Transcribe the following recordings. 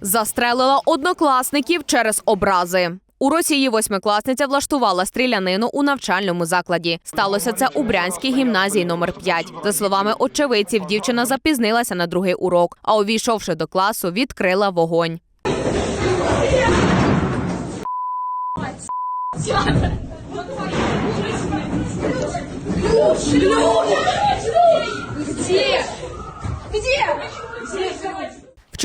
Застрелила однокласників через образи. У Росії восьмикласниця влаштувала стрілянину у навчальному закладі. Сталося це у Брянській гімназії номер 5 За словами очевидців, дівчина запізнилася на другий урок, а увійшовши до класу, відкрила вогонь.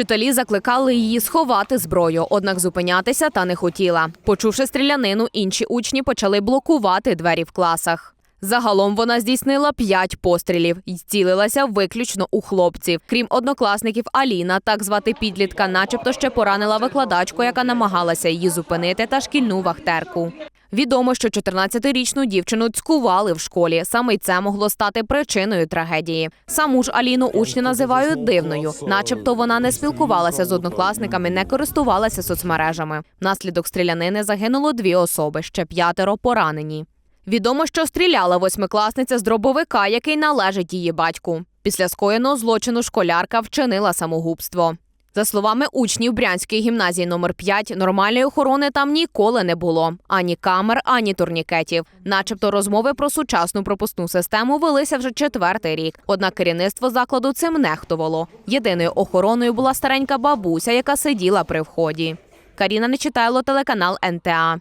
Вчителі закликали її сховати зброю, однак зупинятися та не хотіла. Почувши стрілянину, інші учні почали блокувати двері в класах. Загалом вона здійснила п'ять пострілів і цілилася виключно у хлопців. Крім однокласників, Аліна, так звати підлітка, начебто ще поранила викладачку, яка намагалася її зупинити, та шкільну вахтерку. Відомо, що 14-річну дівчину цькували в школі. Саме й це могло стати причиною трагедії. Саму ж Аліну учні називають дивною, начебто вона не спілкувалася з однокласниками, не користувалася соцмережами. Внаслідок стрілянини загинуло дві особи, ще п'ятеро поранені. Відомо, що стріляла восьмикласниця з дробовика, який належить її батьку. Після скоєного злочину школярка вчинила самогубство. За словами учнів Брянської гімназії номер 5 нормальної охорони там ніколи не було ані камер, ані турнікетів. Начебто розмови про сучасну пропускну систему велися вже четвертий рік. Однак керівництво закладу цим нехтувало. Єдиною охороною була старенька бабуся, яка сиділа при вході. Каріна Нечитайло, телеканал НТА.